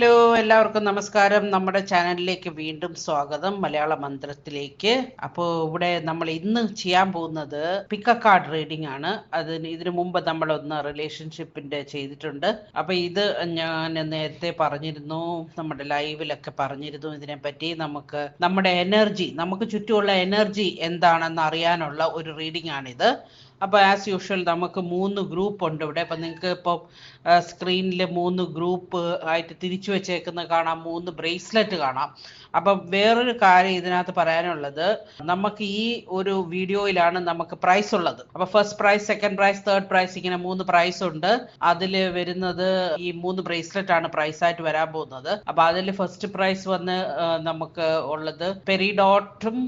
Hello എല്ലാവർക്കും നമസ്കാരം. നമ്മുടെ ചാനലിലേക്ക് വീണ്ടും സ്വാഗതം. മലയാള മന്ത്രത്തിലേക്ക്. അപ്പോൾ ഇവിടെ നമ്മൾ ഇന്ന് ചെയ്യാൻ പോകുന്നത് പിക്ക കാർഡ് റീഡിംഗ് ആണ്. അതിന് ഇതിനു മുമ്പ് നമ്മൾ ഒന്ന് റിലേഷൻഷിപ്പിന്റെ ചെയ്തിട്ടുണ്ട്. അപ്പൊ ഇത് ഞാൻ നേരത്തെ പറഞ്ഞിരുന്നു നമ്മുടെ ലൈവിലൊക്കെ പറഞ്ഞിരുന്നു ഇതിനെപ്പറ്റി. നമുക്ക് നമ്മുടെ എനർജി നമുക്ക് ചുറ്റുമുള്ള എനർജി എന്താണെന്ന് അറിയാനുള്ള ഒരു റീഡിംഗ് ആണിത്. അപ്പോൾ ആസ് യൂഷ്വൽ നമുക്ക് മൂന്ന് ഗ്രൂപ്പ് ഉണ്ട് ഇവിടെ. അപ്പം നിങ്ങൾക്ക് ഇപ്പോൾ സ്ക്രീനിൽ മൂന്ന് ഗ്രൂപ്പ് ആയിട്ട് തിരിച്ചു വെച്ചേക്കുന്ന കാണാം. മൂന്ന് ബ്രേസ്ലെറ്റ് കാണാം. അപ്പം വേറൊരു കാര്യം ഇതിനകത്ത് പറയാനുള്ളത് നമുക്ക് ഈ ഒരു വീഡിയോയിലാണ് നമുക്ക് പ്രൈസ് ഉള്ളത്. അപ്പൊ first prize second prize third prize ഇങ്ങനെ മൂന്ന് പ്രൈസ് ഉണ്ട്. അതിൽ വരുന്നത് ഈ മൂന്ന് ബ്രേസ്ലെറ്റ് ആണ് പ്രൈസ് ആയിട്ട് വരാൻ പോകുന്നത്. അപ്പൊ അതിൽ ഫസ്റ്റ് പ്രൈസ് വന്ന് നമുക്ക് ഉള്ളത് പെരിഡോട്ടും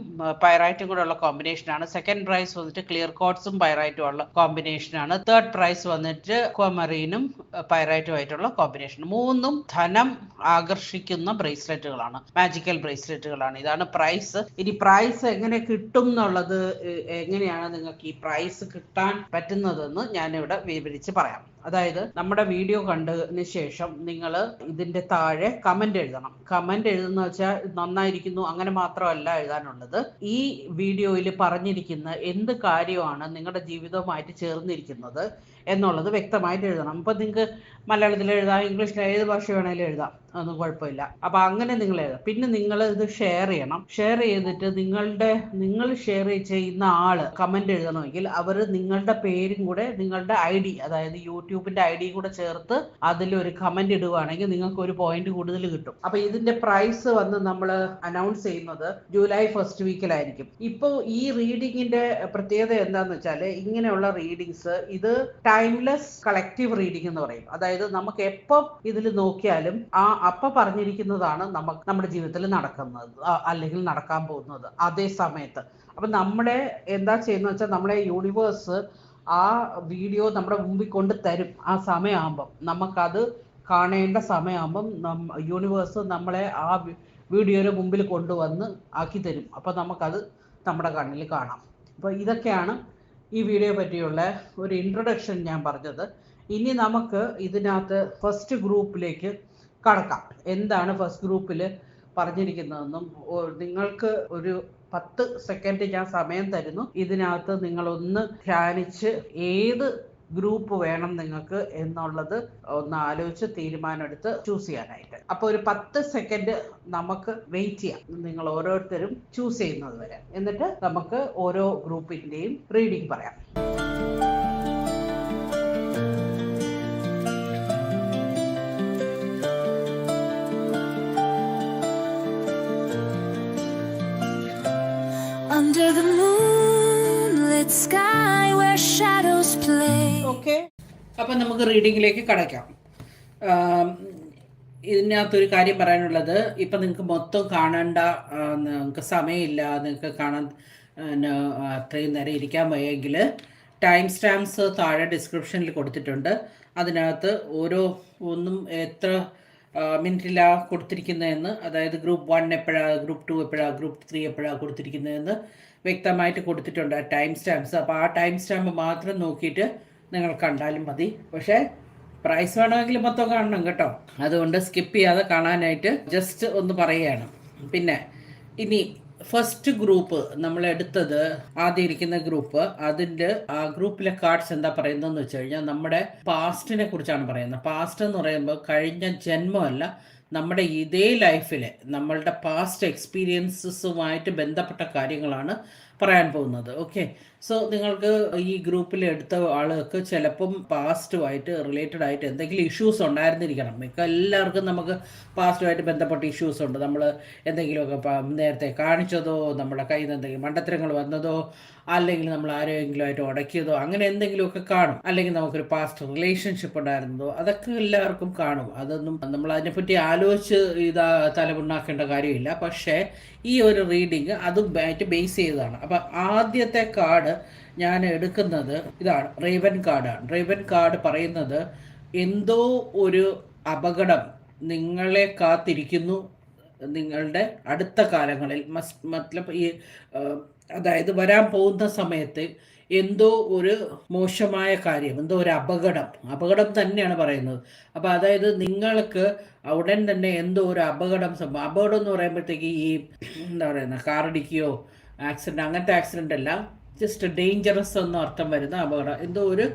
പൈറൈറ്റും കൂടെ ഉള്ള കോമ്പിനേഷൻ ആണ്. സെക്കൻഡ് പ്രൈസ് വന്നിട്ട് ക്ലിയർ കോട്ട്സും പൈറൈറ്റും ഉള്ള കോമ്പിനേഷൻ ആണ്. തേർഡ് പ്രൈസ് വന്നിട്ട് കോമറീനും പൈറൈറ്റും ആയിട്ടുള്ള കോമ്പിനേഷൻ മൂന്നും ധനം ആകർഷിക്കുന്ന ബ്രേസ്ലെറ്റുകളാണ് മാജിക്കൽ ബ്രേസ്ലെറ്റുകളാണ് ഇതാണ് പ്രൈസ് ഇനി പ്രൈസ് എങ്ങനെ കിട്ടും എന്നുള്ളത് എങ്ങനെയാണ് നിങ്ങൾക്ക് ഈ പ്രൈസ് കിട്ടാൻ പറ്റുന്നതെന്ന് ഞാനിവിടെ വിവരിച്ച് പറയാം. അതായത് നമ്മുടെ വീഡിയോ കണ്ടതിന് ശേഷം നിങ്ങൾ ഇതിന്റെ താഴെ കമന്റ് എഴുതണം. കമന്റ് എഴുതുന്ന വെച്ചാൽ നന്നായിരിക്കുന്നു. അങ്ങനെ മാത്രമല്ല എഴുതാനുള്ളത്. ഈ വീഡിയോയിൽ പറഞ്ഞിരിക്കുന്ന എന്ത് കാര്യമാണ് നിങ്ങളുടെ ജീവിതവുമായിട്ട് ചേർന്നിരിക്കുന്നത്? എന്നുള്ളത് വ്യക്തമായിട്ട് എഴുതണം. അപ്പം നിങ്ങൾക്ക് മലയാളത്തിൽ എഴുതാം ഇംഗ്ലീഷിൽ ഏത് ഭാഷ വേണമെങ്കിലും എഴുതാം. അതൊന്നും കുഴപ്പമില്ല. അപ്പം അങ്ങനെ നിങ്ങൾ എഴുതാം. പിന്നെ നിങ്ങൾ ഇത് ഷെയർ ചെയ്യണം. ഷെയർ ചെയ്തിട്ട് നിങ്ങളുടെ നിങ്ങൾ ഷെയർ ചെയ്യുന്ന ആൾ കമന്റ് എഴുതണമെങ്കിൽ അവർ നിങ്ങളുടെ പേരും കൂടെ നിങ്ങളുടെ ഐ ഡി അതായത് യൂട്യൂബിന്റെ ഐ ഡി കൂടെ ചേർത്ത് അതിലൊരു കമന്റ് ഇടുകയാണെങ്കിൽ നിങ്ങൾക്ക് ഒരു പോയിന്റ് കൂടുതൽ കിട്ടും. അപ്പൊ ഇതിന്റെ പ്രൈസ് വന്ന് നമ്മൾ അനൗൺസ് ചെയ്യുന്നത് ജൂലൈ ഫസ്റ്റ് വീക്കിലായിരിക്കും ഇപ്പോൾ ഈ റീഡിങ്ങിന്റെ പ്രത്യേകത എന്താണെന്ന് വെച്ചാൽ ഇങ്ങനെയുള്ള റീഡിങ്സ് ഇത് ടൈംലെസ് കളക്റ്റീവ് റീഡിംഗ് എന്ന് പറയും. അതായത് നമുക്ക് എപ്പം ഇതിൽ നോക്കിയാലും ആ അപ്പ പറഞ്ഞിരിക്കുന്നതാണ് നമുക്ക് നമ്മുടെ ജീവിതത്തിൽ നടക്കുന്നത് അല്ലെങ്കിൽ നടക്കാൻ പോകുന്നത് അതേ സമയത്ത്. അപ്പൊ നമ്മുടെ എന്താ ചെയ്യുന്ന വെച്ചാൽ നമ്മുടെ യൂണിവേഴ്സ് ആ വീഡിയോ നമ്മുടെ മുമ്പിൽ കൊണ്ട് തരും ആ സമയമാകുമ്പം നമുക്കത് കാണേണ്ട സമയമാകുമ്പം യൂണിവേഴ്സ് നമ്മളെ ആ വീഡിയോയുടെ മുമ്പിൽ കൊണ്ടുവന്ന് ആക്കി തരും. അപ്പം നമുക്കത് നമ്മുടെ കണ്ണിൽ കാണാം. അപ്പോൾ ഇതൊക്കെയാണ് ഈ വീഡിയോ പറ്റിയുള്ള ഒരു ഇൻട്രൊഡക്ഷൻ ഞാൻ പറഞ്ഞത്. ഇനി നമുക്ക് ഇതിനകത്ത് ഫസ്റ്റ് ഗ്രൂപ്പിലേക്ക് കടക്കാം. എന്താണ് ഫസ്റ്റ് ഗ്രൂപ്പിൽ പറഞ്ഞിരിക്കുന്നതെന്നും നിങ്ങൾക്ക് ഒരു പത്ത് സെക്കൻഡ് ഞാൻ സമയം തരുന്നു. ഇതിനകത്ത് നിങ്ങളൊന്ന് ധ്യാനിച്ച് ഏത് ഗ്രൂപ്പ് വേണം നിങ്ങൾക്ക് എന്നുള്ളത് ഒന്ന് ആലോചിച്ച് തീരുമാനമെടുത്ത് ചൂസ് ചെയ്യാനായിട്ട്. അപ്പോൾ ഒരു പത്ത് സെക്കൻഡ് നമുക്ക് വെയിറ്റ് ചെയ്യാം. നിങ്ങൾ ഓരോരുത്തരും ചൂസ് ചെയ്യുന്നത് വരെ. എന്നിട്ട് നമുക്ക് ഓരോ ഗ്രൂപ്പിന്റെയും റീഡിംഗ് പറയാം. ഓക്കെ അപ്പം നമുക്ക് റീഡിങ്ങിലേക്ക് കടക്കാം. ഇതിനകത്തൊരു കാര്യം പറയാനുള്ളത് ഇപ്പം നിങ്ങൾക്ക് മൊത്തം കാണണ്ട നിങ്ങൾക്ക് സമയമില്ല നിങ്ങൾക്ക് കാണാൻ അത്രയും നേരം ഇരിക്കാൻ വയ്യെങ്കിൽ ടൈം സ്റ്റാമ്പ്സ് താഴെ ഡിസ്ക്രിപ്ഷനിൽ കൊടുത്തിട്ടുണ്ട്. അതിനകത്ത് ഓരോ ഒന്നും എത്ര മിനിറ്റിലാണ് കൊടുത്തിരിക്കുന്നതെന്ന് അതായത് ഗ്രൂപ്പ് വൺ എപ്പോഴാണ് ഗ്രൂപ്പ് ടു എപ്പോഴാണ് ഗ്രൂപ്പ് ത്രീ എപ്പോഴാണ് കൊടുത്തിരിക്കുന്നതെന്ന് വ്യക്തമായിട്ട് കൊടുത്തിട്ടുണ്ട് ടൈം സ്റ്റാമ്പ്സ് അപ്പോൾ ആ ടൈം സ്റ്റാമ്പ് മാത്രം നോക്കിയിട്ട് നിങ്ങൾ കണ്ടാലും മതി. പക്ഷേ പ്രൈസ് വേണമെങ്കിൽ മൊത്തം കാണണം കേട്ടോ. അതുകൊണ്ട് സ്കിപ്പ് ചെയ്യാതെ കാണാനായിട്ട് ജസ്റ്റ് ഒന്ന് പറയുകയാണ്. പിന്നെ ഇനി ഫസ്റ്റ് ഗ്രൂപ്പ് നമ്മൾ എടുത്തത് ആദ്യം ഇരിക്കുന്ന ഗ്രൂപ്പ് അതിന്റെ ആ ഗ്രൂപ്പിലെ കാർഡ്സ് എന്താ പറയുന്നതെന്ന് വെച്ച് കഴിഞ്ഞാൽ നമ്മുടെ പാസ്റ്റിനെ കുറിച്ചാണ് പറയുന്നത്. പാസ്റ്റ് എന്ന് പറയുമ്പോൾ കഴിഞ്ഞ ജന്മമല്ല നമ്മുടെ ഇതേ ലൈഫിലെ നമ്മളുടെ പാസ്റ്റ് എക്സ്പീരിയൻസസുമായിട്ട് ബന്ധപ്പെട്ട കാര്യങ്ങളാണ് പറയാൻ പോകുന്നത്. ഓക്കെ സോ നിങ്ങൾക്ക് ഈ ഗ്രൂപ്പിൽ എടുത്ത ആളുകൾക്ക് ചിലപ്പം പാസ്റ്റുമായിട്ട് റിലേറ്റഡ് ആയിട്ട് എന്തെങ്കിലും ഇഷ്യൂസ് ഉണ്ടായിരുന്നിരിക്കണം. മിക്ക എല്ലാവർക്കും നമുക്ക് പാസ്റ്റുമായിട്ട് ബന്ധപ്പെട്ട ഇഷ്യൂസ് ഉണ്ട്. നമ്മൾ എന്തെങ്കിലുമൊക്കെ നേരത്തെ കാണിച്ചതോ നമ്മുടെ കയ്യിൽ നിന്ന് എന്തെങ്കിലും മണ്ടത്തരങ്ങൾ വന്നതോ അല്ലെങ്കിൽ നമ്മൾ ആരെങ്കിലുമായിട്ട് ഉടക്കിയതോ അങ്ങനെ എന്തെങ്കിലുമൊക്കെ കാണും. അല്ലെങ്കിൽ നമുക്കൊരു പാസ്റ്റ് റിലേഷൻഷിപ്പ് ഉണ്ടായിരുന്നതോ അതൊക്കെ എല്ലാവർക്കും കാണും. അതൊന്നും നമ്മൾ അതിനെപ്പറ്റി ആലോചിച്ച് ഇതാ തലമുണ്ടാക്കേണ്ട കാര്യമില്ല. പക്ഷേ ഈ ഒരു റീഡിങ് അതുമായിട്ട് ബേസ് ചെയ്തതാണ്. അപ്പം ആദ്യത്തെ കാർഡ് ഞാൻ എടുക്കുന്നത് ഇതാണ് റേവൻ കാർഡാണ് റേവൻ കാർഡ് പറയുന്നത് എന്തോ ഒരു അപകടം നിങ്ങളെ കാത്തിരിക്കുന്നു നിങ്ങളുടെ അടുത്ത കാലങ്ങളിൽ. മസ് മത്ലബ് ഈ അതായത് വരാൻ പോകുന്ന സമയത്ത് എന്തോ ഒരു മോശമായ കാര്യം എന്തോ ഒരു അപകടം. അപകടം തന്നെയാണ് പറയുന്നത്. അപ്പോൾ അതായത് നിങ്ങൾക്ക് ഉടൻ തന്നെ എന്തോ ഒരു അപകടം സംഭവം അപകടം എന്ന് പറയുമ്പോഴത്തേക്ക് ഈ എന്താ പറയുന്നത് കാറിടിക്കുകയോ ആക്സിഡന്റ് അങ്ങനത്തെ ആക്സിഡന്റ് അല്ല. ജസ്റ്റ് ഡേഞ്ചറസ് എന്ന് അർത്ഥം വരുന്ന അപകടം. എന്തോ ഒരു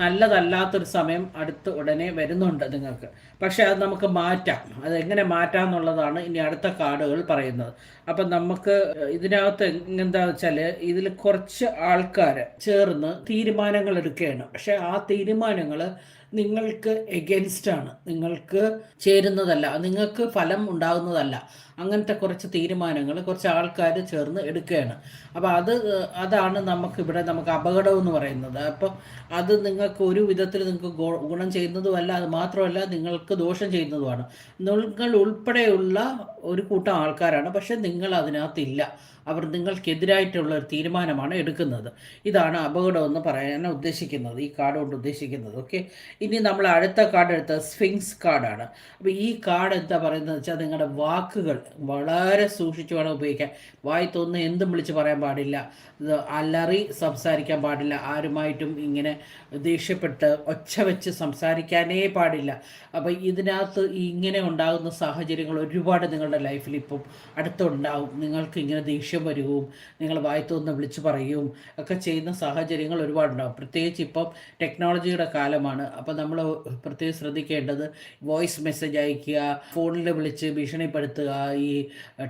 നല്ലതല്ലാത്തൊരു സമയം അടുത്ത് ഉടനെ വരുന്നുണ്ട് നിങ്ങൾക്ക്. പക്ഷേ അത് നമുക്ക് മാറ്റാം. അത് എങ്ങനെ മാറ്റാം എന്നുള്ളതാണ് ഇനി അടുത്ത കാർഡുകൾ പറയുന്നത്. അപ്പം നമുക്ക് ഇതിനകത്ത് എന്താ വെച്ചാൽ ഇതിൽ കുറച്ച് ആൾക്കാർ ചേർന്ന് തീരുമാനങ്ങൾ എടുക്കുകയാണ്. പക്ഷേ ആ തീരുമാനങ്ങൾ നിങ്ങൾക്ക് എഗൻസ്റ്റ് ആണ്. നിങ്ങൾക്ക് ചേരുന്നതല്ല. നിങ്ങൾക്ക് ഫലം ഉണ്ടാകുന്നതല്ല അങ്ങനത്തെ കുറച്ച് തീരുമാനങ്ങൾ കുറച്ച് ആൾക്കാർ ചേർന്ന് എടുക്കുകയാണ്. അപ്പോൾ അത് അതാണ് നമുക്ക് ഇവിടെ നമുക്ക് അപകടം എന്ന് പറയുന്നത്. അപ്പോൾ അത് നിങ്ങൾക്ക് ഒരു വിധത്തിൽ നിങ്ങൾക്ക് ഗുണം ചെയ്യുന്നതുമല്ല അത് മാത്രമല്ല നിങ്ങൾക്ക് ദോഷം ചെയ്യുന്നതുമാണ്. നിങ്ങൾ ഉൾപ്പെടെയുള്ള ഒരു കൂട്ടം ആൾക്കാരാണ് പക്ഷെ നിങ്ങൾ അതിനകത്തില്ല. അവർ നിങ്ങൾക്കെതിരായിട്ടുള്ള ഒരു തീരുമാനമാണ് എടുക്കുന്നത്. ഇതാണ് അപകടം എന്ന് പറയാൻ ഉദ്ദേശിക്കുന്നത് ഈ കാർഡ് കൊണ്ട് ഉദ്ദേശിക്കുന്നത്. ഓക്കെ? ഇനി നമ്മൾ അടുത്ത കാർഡ് എടുത്തത് സ്ഫിങ്സ് കാർഡാണ്. അപ്പോൾ ഈ കാർഡ് എന്താ പറയുന്നത് വെച്ചാൽ നിങ്ങളുടെ വാക്കുകൾ വളരെ സൂക്ഷിച്ചു വേണം ഉപയോഗിക്കാൻ. വായി തോന്നുന്ന എന്തും വിളിച്ച് പറയാൻ പാടില്ല. അലറി സംസാരിക്കാൻ പാടില്ല. ആരുമായിട്ടും ഇങ്ങനെ ദേഷ്യപ്പെട്ട് ഒച്ച വെച്ച് സംസാരിക്കാനേ പാടില്ല. അപ്പോൾ ഇതിനകത്ത് ഇങ്ങനെ ഉണ്ടാകുന്ന സാഹചര്യങ്ങൾ ഒരുപാട് നിങ്ങളുടെ ലൈഫിൽ ഇപ്പം അടുത്തുണ്ടാവും. നിങ്ങൾക്ക് ഇങ്ങനെ ദേഷ്യം വരികയും നിങ്ങൾ വായി തോന്നുന്ന വിളിച്ച് പറയുകയും ഒക്കെ ചെയ്യുന്ന സാഹചര്യങ്ങൾ ഒരുപാടുണ്ടാവും. പ്രത്യേകിച്ച് ഇപ്പം ടെക്നോളജിയുടെ കാലമാണ്. അപ്പോൾ നമ്മൾ പ്രത്യേകം ശ്രദ്ധിക്കേണ്ടത് വോയിസ് മെസ്സേജ് അയക്കുക ഫോണിൽ വിളിച്ച് ഭീഷണിപ്പെടുത്തുക ഈ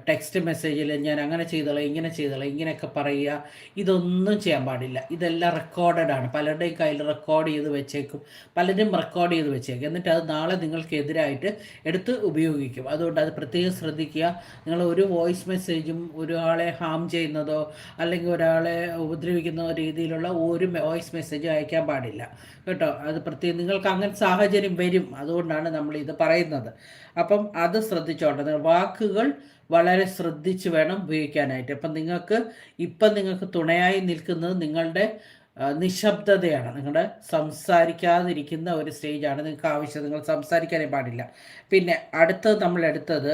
ടെക്സ്റ്റ് മെസ്സേജിൽ ഞാൻ അങ്ങനെ ചെയ്തോളാം ഇങ്ങനെ ചെയ്തോളാം ഇങ്ങനെയൊക്കെ പറയുക. ഇതൊന്നും ചെയ്യാൻ പാടില്ല. ഇതെല്ലാം റെക്കോർഡഡ് ആണ്. പലരുടെയും കയ്യിൽ റെക്കോർഡ് ചെയ്ത് വെച്ചേക്കും. പലരും റെക്കോർഡ് ചെയ്ത് വെച്ചേക്കും. എന്നിട്ട് അത് നാളെ നിങ്ങൾക്കെതിരായിട്ട് എടുത്ത് ഉപയോഗിക്കും. അതുകൊണ്ട് അത് പ്രത്യേകം ശ്രദ്ധിക്കുക. നിങ്ങൾ ഒരു വോയിസ് മെസ്സേജും ഒരാളെ ഹാം ചെയ്യുന്നതോ അല്ലെങ്കിൽ ഒരാളെ ഉപദ്രവിക്കുന്ന രീതിയിലുള്ള ഒരു വോയിസ് മെസ്സേജ് അയക്കാൻ പാടില്ല. കേട്ടോ? അത് പ്രത്യേകം നിങ്ങൾക്ക് അങ്ങനെ സാഹചര്യം വരും. അതുകൊണ്ടാണ് നമ്മൾ ഇത് പറയുന്നത്. അപ്പം അത് ശ്രദ്ധിച്ചോണ്ട് വാക്കുകൾ വളരെ ശ്രദ്ധിച്ച് വേണം ഉപയോഗിക്കാനായിട്ട്. അപ്പം നിങ്ങൾക്ക് ഇപ്പം നിങ്ങൾക്ക് തുണയായി നിൽക്കുന്നത് നിങ്ങളുടെ നിശബ്ദതയാണ്. നിങ്ങളുടെ സംസാരിക്കാതിരിക്കുന്ന ഒരു സ്റ്റേജാണ്. നിങ്ങൾക്ക് ആവശ്യം നിങ്ങൾ സംസാരിക്കാനേ പാടില്ല. പിന്നെ അടുത്തത് നമ്മൾ എടുത്തത്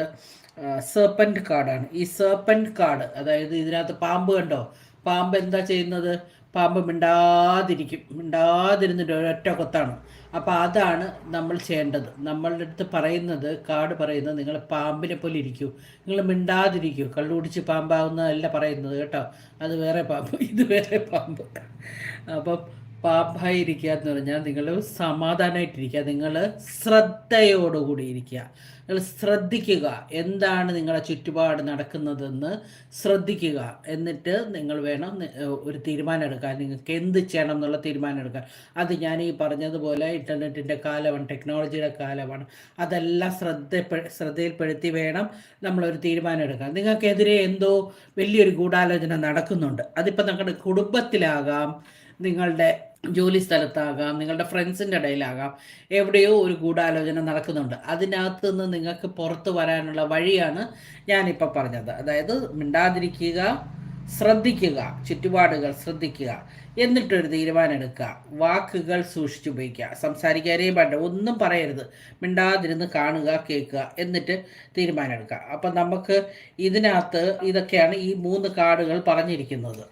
സേപ്പന്റ് കാർഡാണ് ഈ സേപ്പന്റ് കാർഡ് അതായത് ഇതിനകത്ത് പാമ്പ് കണ്ടോ? പാമ്പ് എന്താ ചെയ്യുന്നത്? പാമ്പ് മിണ്ടാതിരിക്കും മിണ്ടാതിരുന്നിട്ട് ഒരൊറ്റ കൊത്താണ്. അപ്പോൾ അതാണ് നമ്മൾ ചെയ്യേണ്ടത്. നമ്മളുടെ അടുത്ത് പറയുന്നത് കാട് പറയുന്നത് നിങ്ങൾ പാമ്പിനെ പോലെ ഇരിക്കൂ. നിങ്ങൾ മിണ്ടാതിരിക്കൂ. കള്ളുപിടിച്ച് പാമ്പാവുന്നതല്ല പറയുന്നത് കേട്ടോ. അത് വേറെ പാമ്പ് ഇത് വേറെ പാമ്പ്. അപ്പം പാമ്പായി ഇരിക്കുക എന്ന് പറഞ്ഞാൽ നിങ്ങൾ സമാധാനമായിട്ടിരിക്കുക. നിങ്ങൾ ശ്രദ്ധയോടുകൂടി ഇരിക്കുക. നിങ്ങൾ ശ്രദ്ധിക്കുക. എന്താണ് നിങ്ങളുടെ ചുറ്റുപാട് നടക്കുന്നതെന്ന് ശ്രദ്ധിക്കുക. എന്നിട്ട് നിങ്ങൾ വേണം ഒരു തീരുമാനം എടുക്കാൻ നിങ്ങൾക്ക് എന്ത് ചെയ്യണം എന്നുള്ള തീരുമാനം എടുക്കാൻ അത് ഞാൻ ഈ പറഞ്ഞതുപോലെ ഇന്റർനെറ്റിന്റെ കാലമാണ് ടെക്നോളജിയുടെ കാലമാണ്. അതെല്ലാം ശ്രദ്ധ ശ്രദ്ധയിൽപ്പെടുത്തി വേണം നമ്മളൊരു തീരുമാനം എടുക്കാൻ നിങ്ങൾക്കെതിരെ എന്തോ വലിയൊരു ഗൂഢാലോചന നടക്കുന്നുണ്ട്. അതിപ്പോൾ നിങ്ങളുടെ കുടുംബത്തിലാകാം നിങ്ങളുടെ ജോലി സ്ഥലത്താകാം നിങ്ങളുടെ ഫ്രണ്ട്സിന്റെ ഇടയിലാകാം എവിടെയോ ഒരു ഗൂഢാലോചന നടക്കുന്നുണ്ട്. അതിനകത്ത് നിന്ന് നിങ്ങൾക്ക് പുറത്തു വരാനുള്ള വഴിയാണ് ഞാനിപ്പോൾ പറഞ്ഞത്. അതായത് മിണ്ടാതിരിക്കുക ശ്രദ്ധിക്കുക ചുറ്റുപാടുകൾ ശ്രദ്ധിക്കുക എന്നിട്ടൊരു തീരുമാനം എടുക്കുക വാക്കുകൾ സൂക്ഷിച്ചുപയോഗിക്കുക സംസാരിക്കാനേ പാടില്ല. ഒന്നും പറയരുത്. മിണ്ടാതിരുന്ന് കാണുക കേൾക്കുക എന്നിട്ട് തീരുമാനം എടുക്കുക അപ്പം നമുക്ക് ഇതിനകത്ത് ഇതൊക്കെയാണ് ഈ മൂന്ന് കാർഡുകൾ പറഞ്ഞിരിക്കുന്നത്.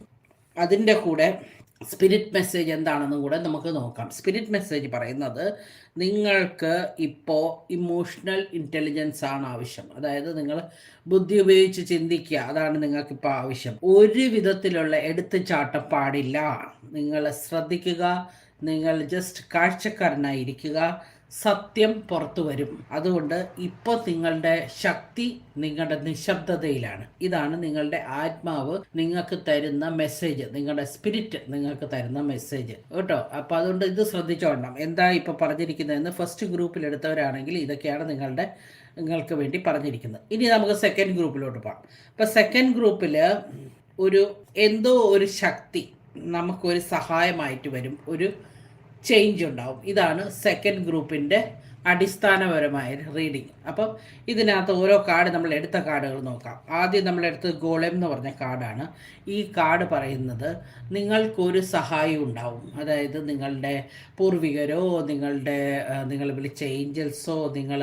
അതിന്റെ കൂടെ സ്പിരിറ്റ് മെസ്സേജ് എന്താണെന്നും കൂടെ നമുക്ക് നോക്കാം. സ്പിരിറ്റ് മെസ്സേജ് പറയുന്നത് നിങ്ങൾക്ക് ഇപ്പോൾ ഇമോഷണൽ ഇന്റലിജൻസ് ആണ് ആവശ്യം. അതായത് നിങ്ങൾ ബുദ്ധി ഉപയോഗിച്ച് ചിന്തിക്കുക അതാണ് നിങ്ങൾക്കിപ്പോൾ ആവശ്യം. ഒരു വിധത്തിലുള്ള എടുത്തുചാട്ടം പാടില്ല. നിങ്ങൾ ശ്രദ്ധിക്കുക നിങ്ങൾ ജസ്റ്റ് കാഴ്ചക്കാരനായിരിക്കുക സത്യം പുറത്തു വരും. അതുകൊണ്ട് ഇപ്പോൾ നിങ്ങളുടെ ശക്തി നിങ്ങളുടെ നിശബ്ദതയിലാണ്. ഇതാണ് നിങ്ങളുടെ ആത്മാവ് നിങ്ങൾക്ക് തരുന്ന മെസ്സേജ് നിങ്ങളുടെ സ്പിരിറ്റ് നിങ്ങൾക്ക് തരുന്ന മെസ്സേജ് കേട്ടോ? അപ്പോൾ അതുകൊണ്ട് ഇത് ശ്രദ്ധിച്ചോണം എന്താ ഇപ്പോൾ പറഞ്ഞിരിക്കുന്നതെന്ന് ഫസ്റ്റ് ഗ്രൂപ്പിൽ എടുത്തവരാണെങ്കിൽ ഇതൊക്കെയാണ് നിങ്ങളുടെ നിങ്ങൾക്ക് വേണ്ടി പറഞ്ഞിരിക്കുന്നത്. ഇനി നമുക്ക് സെക്കൻഡ് ഗ്രൂപ്പിലോട്ട് പോകാം. അപ്പോൾ സെക്കൻഡ് ഗ്രൂപ്പിൽ ഒരു എന്തോ ഒരു ശക്തി നമുക്കൊരു സഹായമായിട്ട് വരും. ഒരു ചേഞ്ച് ഉണ്ടാവും. ഇതാണ് സെക്കൻഡ് ഗ്രൂപ്പിന്റെ അടിസ്ഥാനപരമായ റീഡിങ് അപ്പം ഇതിനകത്ത് ഓരോ കാർഡ് നമ്മൾ എടുത്ത കാർഡുകൾ നോക്കാം. ആദ്യം നമ്മൾ എടുത്തത് ഗോളം എന്ന് പറഞ്ഞ കാർഡാണ് ഈ കാർഡ് പറയുന്നത് നിങ്ങൾക്കൊരു സഹായം ഉണ്ടാവും. അതായത് നിങ്ങളുടെ പൂർവികരോ നിങ്ങളുടെ നിങ്ങൾ വിളിച്ച ഏഞ്ചൽസോ നിങ്ങൾ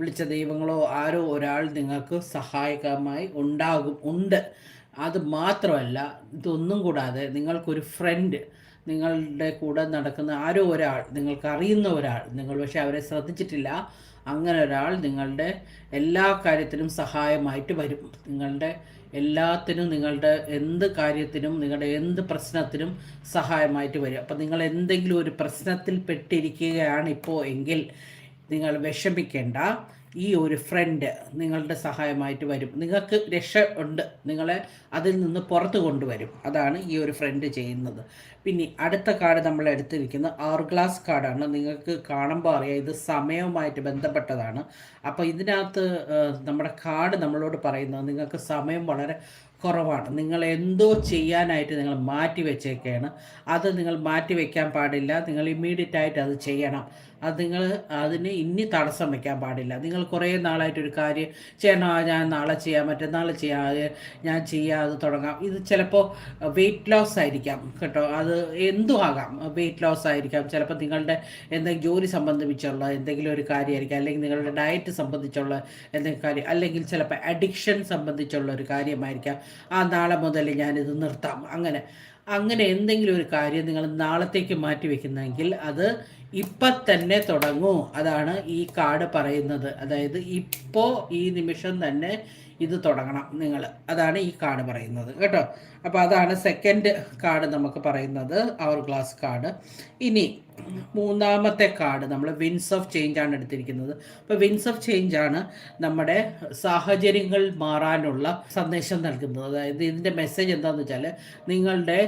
വിളിച്ച ദൈവങ്ങളോ ആരോ ഒരാൾ നിങ്ങൾക്ക് സഹായകമായി ഉണ്ടാകും ഉണ്ട്. അത് മാത്രമല്ല ഇതൊന്നും കൂടാതെ നിങ്ങൾക്കൊരു ഫ്രണ്ട് നിങ്ങളുടെ കൂടെ നടക്കുന്ന ആരോ ഒരാൾ നിങ്ങൾക്ക് അറിയുന്ന ഒരാൾ നിങ്ങൾ പക്ഷെ അവരെ ശ്രദ്ധിച്ചിട്ടില്ല അങ്ങനെ ഒരാൾ നിങ്ങളുടെ എല്ലാ കാര്യത്തിനും സഹായമായിട്ട് വരും. നിങ്ങളുടെ എല്ലാത്തിനും നിങ്ങളുടെ എന്ത് കാര്യത്തിനും നിങ്ങളുടെ എന്ത് പ്രശ്നത്തിനും സഹായമായിട്ട് വരും. അപ്പം നിങ്ങൾ എന്തെങ്കിലും ഒരു പ്രശ്നത്തിൽ പെട്ടിരിക്കുകയാണ് ഇപ്പോൾ എങ്കിൽ നിങ്ങൾ വിഷമിക്കേണ്ട. ഈ ഒരു ഫ്രണ്ട് നിങ്ങളുടെ സഹായമായിട്ട് വരും. നിങ്ങൾക്ക് രക്ഷ ഉണ്ട്. നിങ്ങളെ അതിൽ നിന്ന് പുറത്തു കൊണ്ടുവരും. അതാണ് ഈ ഒരു ഫ്രണ്ട് ചെയ്യുന്നത്. പിന്നെ അടുത്ത കാർഡ് നമ്മൾ എടുത്തിരിക്കുന്ന ആർ ഗ്ലാസ് കാർഡാണ് നിങ്ങൾക്ക് കാണുമ്പോൾ അറിയാം ഇത് സമയവുമായിട്ട് ബന്ധപ്പെട്ടതാണ്. അപ്പോൾ ഇതിനകത്ത് നമ്മുടെ കാർഡ് നമ്മളോട് പറയുന്നത് നിങ്ങൾക്ക് സമയം വളരെ കുറവാണ്. നിങ്ങൾ എന്തോ ചെയ്യാനായിട്ട് നിങ്ങൾ മാറ്റി വെച്ചേക്കാണ്. അത് നിങ്ങൾ മാറ്റി വെക്കാൻ പാടില്ല. നിങ്ങൾ ഇമ്മീഡിയറ്റ് ആയിട്ട് അത് ചെയ്യണം. അത് നിങ്ങൾ അതിന് ഇനി തടസ്സം വെക്കാൻ പാടില്ല. നിങ്ങൾ കുറേ നാളായിട്ടൊരു കാര്യം ചെയ്യണം ഞാൻ നാളെ ചെയ്യാം മറ്റന്നാൾ ചെയ്യാം ഞാൻ ചെയ്യാം അത് തുടങ്ങാം. ഇത് ചിലപ്പോൾ വെയിറ്റ് ലോസ് ആയിരിക്കാം കേട്ടോ. അത് എന്തും ആകാം. വെയിറ്റ് ലോസ് ആയിരിക്കാം. ചിലപ്പോൾ നിങ്ങളുടെ എന്തെങ്കിലും ജോലി സംബന്ധിച്ചുള്ള എന്തെങ്കിലും ഒരു കാര്യമായിരിക്കാം. അല്ലെങ്കിൽ നിങ്ങളുടെ ഡയറ്റ് സംബന്ധിച്ചുള്ള എന്തെങ്കിലും കാര്യം. അല്ലെങ്കിൽ ചിലപ്പോൾ അഡിക്ഷൻ സംബന്ധിച്ചുള്ള ഒരു കാര്യമായിരിക്കാം. ആ നാളെ മുതൽ ഞാനിത് നിർത്താം. അങ്ങനെ അങ്ങനെ എന്തെങ്കിലും ഒരു കാര്യം നിങ്ങൾ നാളത്തേക്ക് മാറ്റി വെക്കുന്നെങ്കിൽ അത് ഇപ്പം തന്നെ തുടങ്ങൂ. അതാണ് ഈ കാർഡ് പറയുന്നത്. അതായത് ഇപ്പോൾ ഈ നിമിഷം തന്നെ ഇത് തുടങ്ങണം നിങ്ങൾ. അതാണ് ഈ കാർഡ് പറയുന്നത്. കേട്ടോ? അപ്പോൾ അതാണ് സെക്കൻഡ് കാർഡ് നമുക്ക് പറയുന്നത്. അവർ ഗ്ലാസ് കാർഡ് ഇനി മൂന്നാമത്തെ കാർഡ് നമ്മൾ വിൻസ് ഓഫ് ചേഞ്ച് ആണ് എടുത്തിരിക്കുന്നത്. അപ്പോൾ വിൻസ് ഓഫ് ചേഞ്ച് ആണ് നമ്മുടെ സാഹചര്യങ്ങൾ മാറാനുള്ള സന്ദേശം നൽകുന്നത്. അതായത് ഇതിന്റെ മെസ്സേജ് എന്താണെന്ന് വെച്ചാൽ നിങ്ങളുടെ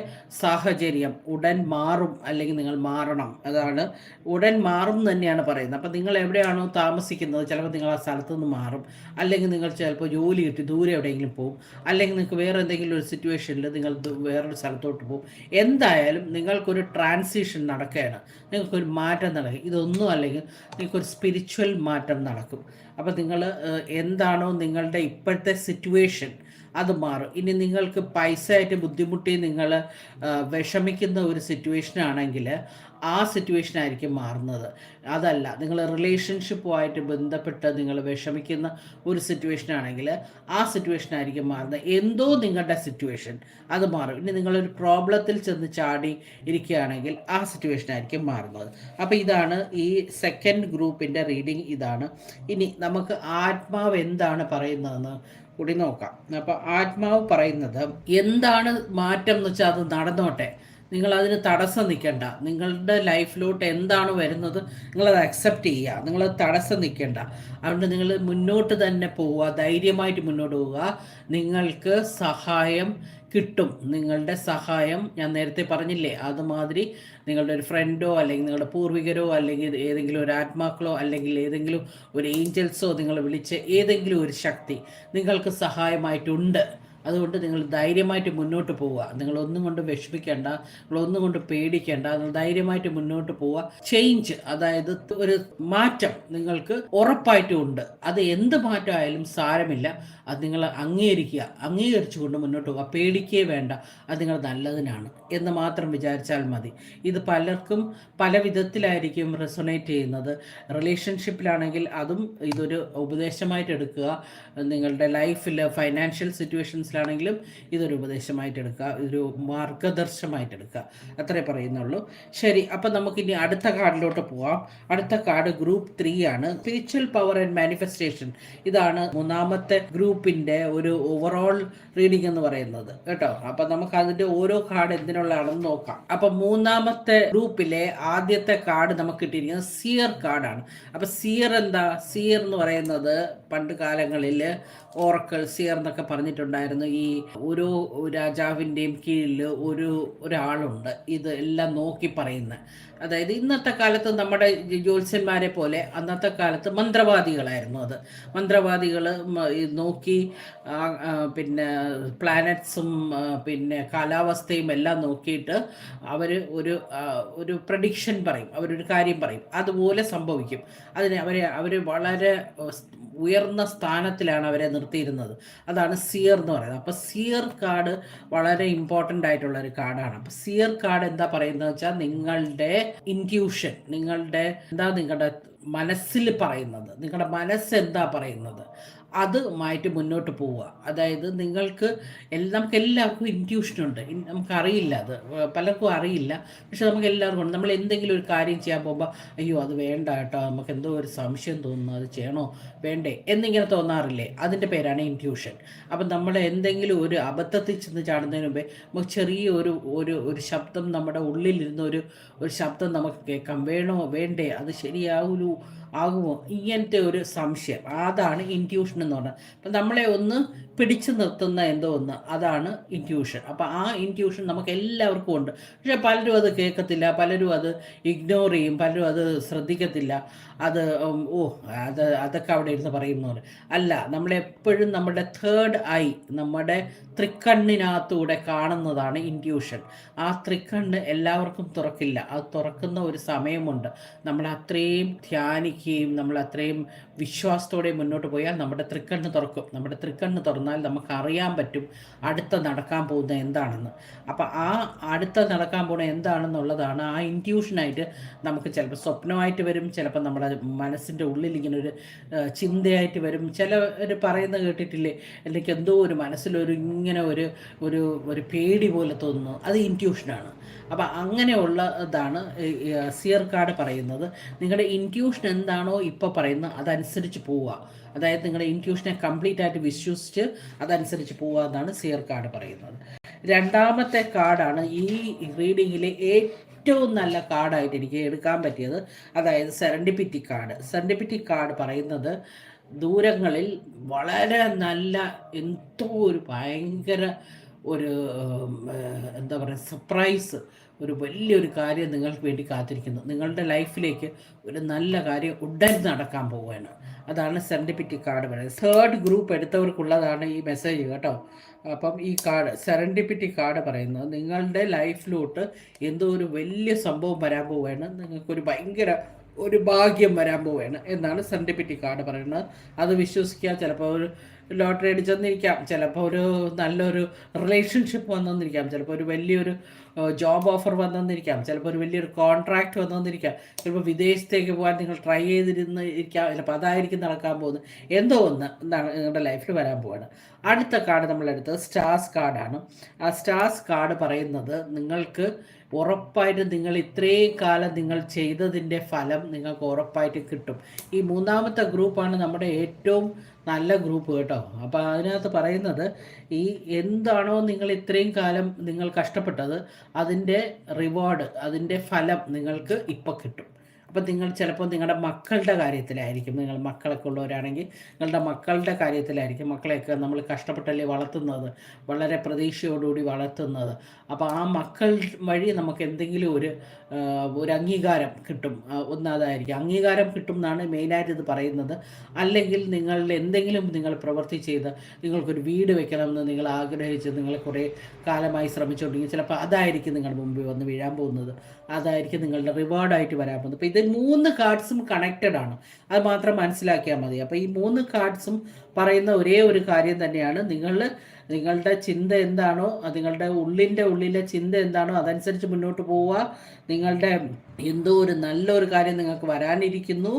സാഹചര്യം ഉടൻ മാറും അല്ലെങ്കിൽ നിങ്ങൾ മാറണം. അതാണ് ഉടൻ മാറും എന്ന് തന്നെയാണ് പറയുന്നത്. അപ്പോൾ നിങ്ങൾ എവിടെയാണോ താമസിക്കുന്നത് ചിലപ്പോൾ നിങ്ങൾ ആ സ്ഥലത്ത് നിന്ന് മാറും. അല്ലെങ്കിൽ നിങ്ങൾ ചിലപ്പോൾ ജോലി കിട്ടി ദൂരെ എവിടെയെങ്കിലും പോകും. അല്ലെങ്കിൽ നിങ്ങൾക്ക് വേറെ എന്തെങ്കിലും ഒരു സിറ്റുവേഷനിൽ നിങ്ങൾ വേറൊരു സ്ഥലത്തോട്ട് പോകും. എന്തായാലും നിങ്ങൾക്കൊരു ട്രാൻസിഷൻ നടക്കുകയാണ്. നിങ്ങൾക്കൊരു മാറ്റം നടക്കും. ഇതൊന്നും അല്ലെങ്കിൽ നിങ്ങൾക്കൊരു സ്പിരിച്വൽ മാറ്റം നടക്കും. അപ്പോൾ നിങ്ങൾ എന്താണോ നിങ്ങളുടെ ഇപ്പോഴത്തെ സിറ്റുവേഷൻ അത് മാറും. ഇനി നിങ്ങൾക്ക് പൈസ ആയിട്ട് ബുദ്ധിമുട്ടി നിങ്ങൾ വിഷമിക്കുന്ന ഒരു സിറ്റുവേഷൻ ആണെങ്കിൽ ആ സിറ്റുവേഷൻ ആയിരിക്കും മാറുന്നത്. അതല്ല നിങ്ങൾ റിലേഷൻഷിപ്പുമായിട്ട് ബന്ധപ്പെട്ട് നിങ്ങൾ വിഷമിക്കുന്ന ഒരു സിറ്റുവേഷൻ ആണെങ്കിൽ ആ സിറ്റുവേഷൻ ആയിരിക്കും മാറുന്നത്. എന്തോ നിങ്ങളുടെ സിറ്റുവേഷൻ അത് മാറും. ഇനി നിങ്ങളൊരു പ്രോബ്ലത്തിൽ ചെന്ന് ചാടി ഇരിക്കുകയാണെങ്കിൽ ആ സിറ്റുവേഷൻ ആയിരിക്കും മാറുന്നത്. അപ്പോൾ ഇതാണ് ഈ സെക്കൻഡ് ഗ്രൂപ്പിന്റെ റീഡിങ് ഇതാണ്. ഇനി നമുക്ക് ആത്മാവ് എന്താണ് പറയുന്നതെന്ന് കൂടി നോക്കാം. അപ്പോൾ ആത്മാവ് പറയുന്നത് എന്താണ് മാറ്റം എന്ന് വെച്ചാൽ അത് നടന്നോട്ടെ. നിങ്ങൾ അതിന് തടസ്സം നിൽക്കണ്ട. നിങ്ങളുടെ ലൈഫിലോട്ട് എന്താണ് വരുന്നത് നിങ്ങളത് അക്സെപ്റ്റ് ചെയ്യുക. നിങ്ങളത് തടസ്സം നിൽക്കണ്ട. അതുകൊണ്ട് നിങ്ങൾ മുന്നോട്ട് തന്നെ പോവുക. ധൈര്യമായിട്ട് മുന്നോട്ട് പോവുക. നിങ്ങൾക്ക് സഹായം കിട്ടും. നിങ്ങളുടെ സഹായം ഞാൻ നേരത്തെ പറഞ്ഞില്ലേ? അതുമാതിരി നിങ്ങളുടെ ഒരു ഫ്രണ്ടോ അല്ലെങ്കിൽ നിങ്ങളുടെ പൂർവികരോ അല്ലെങ്കിൽ ഏതെങ്കിലും ഒരു ആത്മാക്കളോ അല്ലെങ്കിൽ ഏതെങ്കിലും ഒരു ഏഞ്ചൽസോ നിങ്ങൾ വിളിച്ച് ഏതെങ്കിലും ഒരു ശക്തി നിങ്ങൾക്ക് സഹായമായിട്ടുണ്ട്. അതുകൊണ്ട് നിങ്ങൾ ധൈര്യമായിട്ട് മുന്നോട്ട് പോവുക. നിങ്ങൾ ഒന്നും കൊണ്ട് വിഷമിക്കേണ്ട. നിങ്ങൾ ഒന്നും കൊണ്ട് പേടിക്കേണ്ട. നിങ്ങൾ ധൈര്യമായിട്ട് മുന്നോട്ട് പോവുക. ചേഞ്ച് അതായത് ഒരു മാറ്റം നിങ്ങൾക്ക് ഉറപ്പായിട്ടും ഉണ്ട്. അത് എന്ത് മാറ്റമായാലും സാരമില്ല. അത് നിങ്ങൾ അംഗീകരിക്കുക. അംഗീകരിച്ചുകൊണ്ട് മുന്നോട്ട് പോവുക. പേടിക്കേ വേണ്ട. അത് നിങ്ങൾ നല്ലതിനാണ് എന്ന് മാത്രം വിചാരിച്ചാൽ മതി. ഇത് പലർക്കും പല വിധത്തിലായിരിക്കും റെസൊണേറ്റ് ചെയ്യുന്നത്. റിലേഷൻഷിപ്പിലാണെങ്കിൽ അതും ഇതൊരു ഉപദേശമായിട്ട് എടുക്കുക. നിങ്ങളുടെ ലൈഫിൽ ഫൈനാൻഷ്യൽ സിറ്റുവേഷൻസിലാണെങ്കിലും ഇതൊരു ഉപദേശമായിട്ട് എടുക്കുക ഇതൊരു മാർഗദർശമായിട്ട് എടുക്കുക അത്രേ പറയുന്നുള്ളൂ. ശരി അപ്പം നമുക്കിനി അടുത്ത കാർഡിലോട്ട് പോവാം. അടുത്ത കാർഡ് ഗ്രൂപ്പ് ത്രീ ആണ്. സ്പിരിച്വൽ പവർ ആൻഡ് മാനിഫെസ്റ്റേഷൻ ഇതാണ് മൂന്നാമത്തെ ഗ്രൂപ്പിന്റെ ഒരു ഓവറോൾ റീഡിംഗ് എന്ന് പറയുന്നത്. കേട്ടോ? അപ്പം നമുക്ക് അതിന്റെ ഓരോ കാർഡ് എന്തിനുള്ളതാണെന്ന് നോക്കാം. അപ്പം മൂന്നാമത്തെ ഗ്രൂപ്പിലെ ആദ്യത്തെ കാർഡ് നമുക്ക് കിട്ടിയിരിക്കുന്നത് സിയർ കാർഡാണ്. അപ്പം സിയർ എന്താ? സിയർ എന്ന് പറയുന്നത് പണ്ട് കാലങ്ങളിൽ ഓറക്കൾ സിയർ എന്നൊക്കെ പറഞ്ഞിട്ടുണ്ടായിരുന്നു. ഈ ഓരോ രാജാവിന്റെയും കീഴിൽ ഒരു ഒരാളുണ്ട്. ഇത് എല്ലാം നോക്കി പറയുന്ന. അതായത് ഇന്നത്തെ കാലത്ത് നമ്മുടെ ജ്യോത്സ്യന്മാരെ പോലെ അന്നത്തെ കാലത്ത് മന്ത്രവാദികളായിരുന്നു അത്. മന്ത്രവാദികൾ നോക്കി പിന്നെ പ്ലാനറ്റ്സും പിന്നെ കാലാവസ്ഥയും എല്ലാം നോക്കിയിട്ട് അവർ ഒരു ഒരു പ്രഡിക്ഷൻ പറയും. അവരൊരു കാര്യം പറയും. അതുപോലെ സംഭവിക്കും. അതിന് അവരെ അവർ വളരെ ഉയർന്ന സ്ഥാനത്തിലാണ് അവരെ നിർത്തിയിരുന്നത്. അതാണ് സിയർ എന്ന് പറയുന്നത്. അപ്പോൾ സിയർ കാർഡ് വളരെ ഇമ്പോർട്ടന്റ് ആയിട്ടുള്ള ഒരു കാർഡാണ് അപ്പോൾ സിയർ കാർഡ് എന്താ പറയുന്നത് വെച്ചാൽ നിങ്ങളുടെ ഇൻക്യൂഷൻ നിങ്ങളുടെ എന്താ നിങ്ങളുടെ മനസ്സിൽ പറയുന്നത് നിങ്ങളുടെ മനസ്സ് എന്താ പറയുന്നത് അതുമായിട്ട് മുന്നോട്ട് പോവുക. അതായത് നിങ്ങൾക്ക് എല്ലാം നമുക്ക് എല്ലാവർക്കും ഇന്റ്യൂഷനുണ്ട് നമുക്ക് നമുക്കറിയില്ല അത്. പലർക്കും അറിയില്ല. പക്ഷെ നമുക്ക് എല്ലാവർക്കും ഉണ്ട്. നമ്മൾ എന്തെങ്കിലും ഒരു കാര്യം ചെയ്യാൻ പോകുമ്പോൾ അയ്യോ അത് വേണ്ട കേട്ടോ. നമുക്ക് എന്തോ ഒരു സംശയം തോന്നുന്നു. അത് ചെയ്യണോ? വേണ്ടേ എന്നിങ്ങനെ തോന്നാറില്ലേ? അതിന്റെ പേരാണ് ഇന്റ്യൂഷൻ അപ്പം നമ്മൾ എന്തെങ്കിലും ഒരു അബദ്ധത്തിൽ ചെന്ന് ചാടുന്നതിന് മുമ്പേ നമുക്ക് ചെറിയ ഒരു ഒരു ഒരു ശബ്ദം നമ്മുടെ ഉള്ളിലിരുന്ന ഒരു ഒരു ശബ്ദം നമുക്ക് കേൾക്കാം. വേണോ? വേണ്ടേ? അത് ശരിയാകുമോ ആകുമോ? ഇങ്ങനത്തെ ഒരു സംശയം. അതാണ് ഇന്റ്യൂഷൻ എന്ന് പറഞ്ഞാൽ അപ്പം നമ്മളെ ഒന്ന് പിടിച്ചു നിർത്തുന്ന എന്തോ ഒന്ന് അതാണ് ഇന്റ്യൂഷൻ അപ്പം ആ ഇന്റ്യൂഷൻ നമുക്ക് എല്ലാവർക്കും ഉണ്ട്. പക്ഷേ പലരും അത് കേൾക്കത്തില്ല പലരും അത് ഇഗ്നോർ ചെയ്യും പലരും അത് ശ്രദ്ധിക്കത്തില്ല. അത് ഓ അത് അതൊക്കെ അവിടെ ഇരുന്ന് പറയുന്ന പോലെ. അല്ല നമ്മളെപ്പോഴും നമ്മുടെ തേർഡ് ഐ നമ്മുടെ തൃക്കണ്ണിനകത്തൂടെ കാണുന്നതാണ് ഇന്റ്യൂഷൻ ആ തൃക്കണ്ണ് എല്ലാവർക്കും തുറക്കില്ല. അത് തുറക്കുന്ന ഒരു സമയമുണ്ട്. നമ്മൾ അത്രയും ധ്യാനിക്കുകയും നമ്മൾ അത്രയും വിശ്വാസത്തോടെ മുന്നോട്ട് പോയാൽ നമ്മുടെ തൃക്കണ്ണ് തുറക്കും. നമ്മുടെ തൃക്കണ്ണ് തുറന്നാൽ നമുക്ക് അറിയാൻ പറ്റും അടുത്ത നടക്കാൻ പോകുന്ന എന്താണെന്ന്. അപ്പം ആ അടുത്ത നടക്കാൻ പോകുന്ന എന്താണെന്നുള്ളതാണ് ആ ഇന്റ്യൂഷനായിട്ട് നമുക്ക് ചിലപ്പോൾ സ്വപ്നമായിട്ട് വരും ചിലപ്പോൾ നമ്മുടെ മനസ്സിന്റെ ഉള്ളിൽ ഇങ്ങനെ ഒരു ചിന്തയായിട്ട് വരും. ചിലർ പറയുന്നത് കേട്ടിട്ടില്ലേ? എനിക്ക് എന്തോ ഒരു മനസ്സിലൊരു ഇങ്ങനെ ഒരു ഒരു ഒരു പേടി പോലെ തോന്നുന്നു. അത് ഇന്റ്യൂഷനാണ്. അപ്പം അങ്ങനെയുള്ള ഇതാണ് സിയർ കാർഡ് പറയുന്നത്. നിങ്ങളുടെ ഇന്റ്യൂഷൻ എന്താണോ ഇപ്പോൾ പറയുന്നത് അതനുസരിച്ച് പോവുക. അതായത് നിങ്ങളുടെ ഇൻക്യൂഷനെ കംപ്ലീറ്റ് ആയിട്ട് വിശ്വസിച്ച് അതനുസരിച്ച് പോവുക സിയർ കാർഡ് പറയുന്നത്. രണ്ടാമത്തെ കാർഡാണ് ഈ റീഡിങ്ങിലെ ഏറ്റവും നല്ല കാർഡായിട്ട് എനിക്ക് എടുക്കാൻ പറ്റിയത്. അതായത് സെറൻഡിപ്പിറ്റി കാർഡ് സെറൻഡിപ്പിറ്റി കാർഡ് പറയുന്നത് ദൂരങ്ങളിൽ വളരെ നല്ല എന്തോ ഒരു ഭയങ്കര ഒരു എന്താ പറയുക സർപ്രൈസ് ഒരു വലിയൊരു കാര്യം നിങ്ങൾക്ക് വേണ്ടി കാത്തിരിക്കുന്നു. നിങ്ങളുടെ ലൈഫിലേക്ക് ഒരു നല്ല കാര്യം ഉടൻ നടക്കാൻ പോവുകയാണ്. അതാണ് സെറൻഡിപ്പിറ്റി കാർഡ് പറയുന്നത് തേർഡ് ഗ്രൂപ്പ് എടുത്തവർക്കുള്ളതാണ് ഈ മെസ്സേജ് കേട്ടോ. അപ്പം ഈ കാർഡ് സെറൻഡിപ്പിറ്റി കാർഡ് പറയുന്നത് നിങ്ങളുടെ ലൈഫിലോട്ട് എന്തോ ഒരു വലിയ സംഭവം വരാൻ പോവുകയാണ്. നിങ്ങൾക്കൊരു ഭയങ്കര ഒരു ഭാഗ്യം വരാൻ പോവുകയാണ് എന്നാണ് സെറൻഡിപ്പിറ്റി കാർഡ് പറയുന്നത്. അത് വിശ്വസിക്കുക ചിലപ്പോൾ ഒരു ലോട്ടറി അടിച്ചെന്നിരിക്കാം. ചിലപ്പോൾ ഒരു നല്ലൊരു റിലേഷൻഷിപ്പ് വന്നെന്നിരിക്കാം. ചിലപ്പോൾ ഒരു വലിയൊരു ജോബ് ഓഫർ വന്നെന്നിരിക്കാം. ചിലപ്പോൾ ഒരു വലിയൊരു കോൺട്രാക്റ്റ് വന്നെന്നിരിക്കാം. ചിലപ്പോൾ വിദേശത്തേക്ക് പോകാൻ നിങ്ങൾ ട്രൈ ചെയ്തിരുന്ന് ഇരിക്കാം. ചിലപ്പോൾ അതായിരിക്കും നടക്കാൻ പോകുന്നത്. എന്തോ ഒന്ന് നിങ്ങളുടെ ലൈഫിൽ വരാൻ പോവാണ്. അടുത്ത കാർഡ് നമ്മളെടുത്തത് സ്റ്റാർസ് കാർഡാണ്. ആ സ്റ്റാർസ് കാർഡ് പറയുന്നത് നിങ്ങൾക്ക് ഉറപ്പായിട്ടും നിങ്ങൾ ഇത്രയും കാലം നിങ്ങൾ ചെയ്തതിന്റെ ഫലം നിങ്ങൾക്ക് ഉറപ്പായിട്ട് കിട്ടും. ഈ മൂന്നാമത്തെ ഗ്രൂപ്പാണ് നമ്മുടെ ഏറ്റവും നല്ല ഗ്രൂപ്പ് കേട്ടോ. അപ്പോൾ അതിനകത്ത് പറയുന്നത് ഈ എന്താണോ നിങ്ങൾ ഇത്രയും കാലം നിങ്ങൾ കഷ്ടപ്പെട്ടത് അതിന്റെ റിവാർഡ് അതിന്റെ ഫലം നിങ്ങൾക്ക് ഇപ്പോൾ കിട്ടും. അപ്പം നിങ്ങൾ ചിലപ്പോൾ നിങ്ങളുടെ മക്കളുടെ കാര്യത്തിലായിരിക്കും. നിങ്ങൾ മക്കളൊക്കെ ഉള്ളവരാണെങ്കിൽ നിങ്ങളുടെ മക്കളുടെ കാര്യത്തിലായിരിക്കും മക്കളെയൊക്കെ നമ്മൾ കഷ്ടപ്പെട്ടല്ലേ വളർത്തുന്നത്. വളരെ പ്രതീക്ഷയോടുകൂടി വളർത്തുന്നത്. അപ്പോൾ ആ മക്കൾ വഴി നമുക്ക് എന്തെങ്കിലും ഒരു ഒരു അംഗീകാരം കിട്ടും. ഒന്നാതായിരിക്കും അംഗീകാരം കിട്ടും എന്നാണ് മെയിനായിട്ട് ഇത് പറയുന്നത്. അല്ലെങ്കിൽ നിങ്ങൾ എന്തെങ്കിലും നിങ്ങൾ പ്രവൃത്തി ചെയ്ത് നിങ്ങൾക്കൊരു വീട് വെക്കണമെന്ന് നിങ്ങൾ ആഗ്രഹിച്ച് നിങ്ങൾ കുറേ കാലമായി ശ്രമിച്ചുകൊണ്ടെങ്കിൽ ചിലപ്പോൾ അതായിരിക്കും നിങ്ങളുടെ മുമ്പിൽ വന്ന് വീഴാൻ പോകുന്നത്. അതായിരിക്കും നിങ്ങളുടെ റിവാർഡായിട്ട് വരാൻ പോകുന്നത്. അപ്പോൾ ഇത് മൂന്ന് കാർഡ്സും കണക്റ്റഡ് ആണ്. അത് മാത്രം മനസ്സിലാക്കിയാൽ മതി. അപ്പോൾ ഈ മൂന്ന് കാർഡ്സും പറയുന്ന ഒരേ ഒരു കാര്യം തന്നെയാണ്. നിങ്ങൾ നിങ്ങളുടെ ചിന്ത എന്താണോ നിങ്ങളുടെ ഉള്ളിന്റെ ഉള്ളിലെ ചിന്ത എന്താണോ അതനുസരിച്ച് മുന്നോട്ട് പോവുക. നിങ്ങളുടെ എന്തോ ഒരു നല്ലൊരു കാര്യം നിങ്ങൾക്ക് വരാനിരിക്കുന്നു.